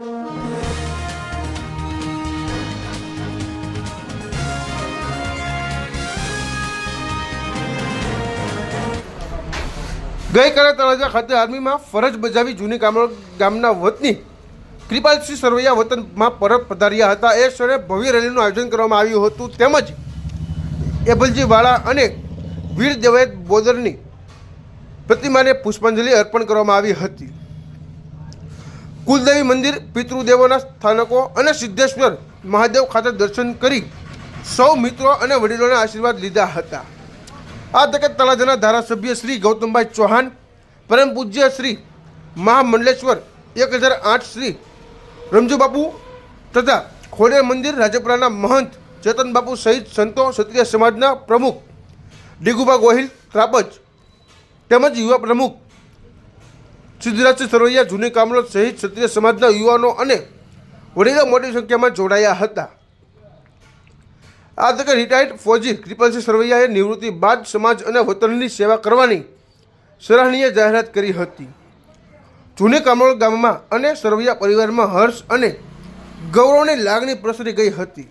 ગઈકાલે તળાજા ખાતે આર્મીમાં ફરજ બજાવી જૂની ગામના વતની કૃપાલસિંહ સરવૈયા વતનમાં પરત પધાર્યા હતા. એ સ્થળે ભવ્ય રેલીનું આયોજન કરવામાં આવ્યું હતું. તેમજ એબલજી વાળા અને વીર દેવાયત બોદરની પ્રતિમાને પુષ્પાંજલિ અર્પણ કરવામાં આવી હતી. કુલદેવી મંદિર, પિતૃદેવોના સ્થાનકો અને સિદ્ધેશ્વર મહાદેવ ખાતે દર્શન કરી સૌ મિત્રો અને વડીલોના આશીર્વાદ લીધા હતા. આ તકે તળાજાના ધારાસભ્ય શ્રી ગૌતમભાઈ ચૌહાણ, પરમ પૂજ્ય શ્રી મહામંડલેશ્વર એક હજાર આઠ શ્રી રમજુબાપુ તથા ખોડિયાર મંદિર રાજપુરાના મહંત ચેતનબાપુ સહિત સંતો ક્ષત્રિય સમાજના પ્રમુખ ડીગુબા ગોહિલ ત્રાપજ તેમજ યુવા પ્રમુખ સિદ્ધરાજસિંહ સરવૈયા જૂની કામરોડ સહિત ક્ષત્રિય સમાજના યુવાનો અને વડીલો મોટી સંખ્યામાં જોડાયા હતા. આ તકે રિટાયર્ડ ફૌજી કૃપાલસિંહ સરવૈયાએ નિવૃત્તિ બાદ સમાજ અને વતનની સેવા કરવાની સરાહનીય જાહેરાત કરી હતી. જૂની કામરોળ ગામમાં અને સરવૈયા પરિવારમાં હર્ષ અને ગૌરવની લાગણી પ્રસરી ગઈ હતી.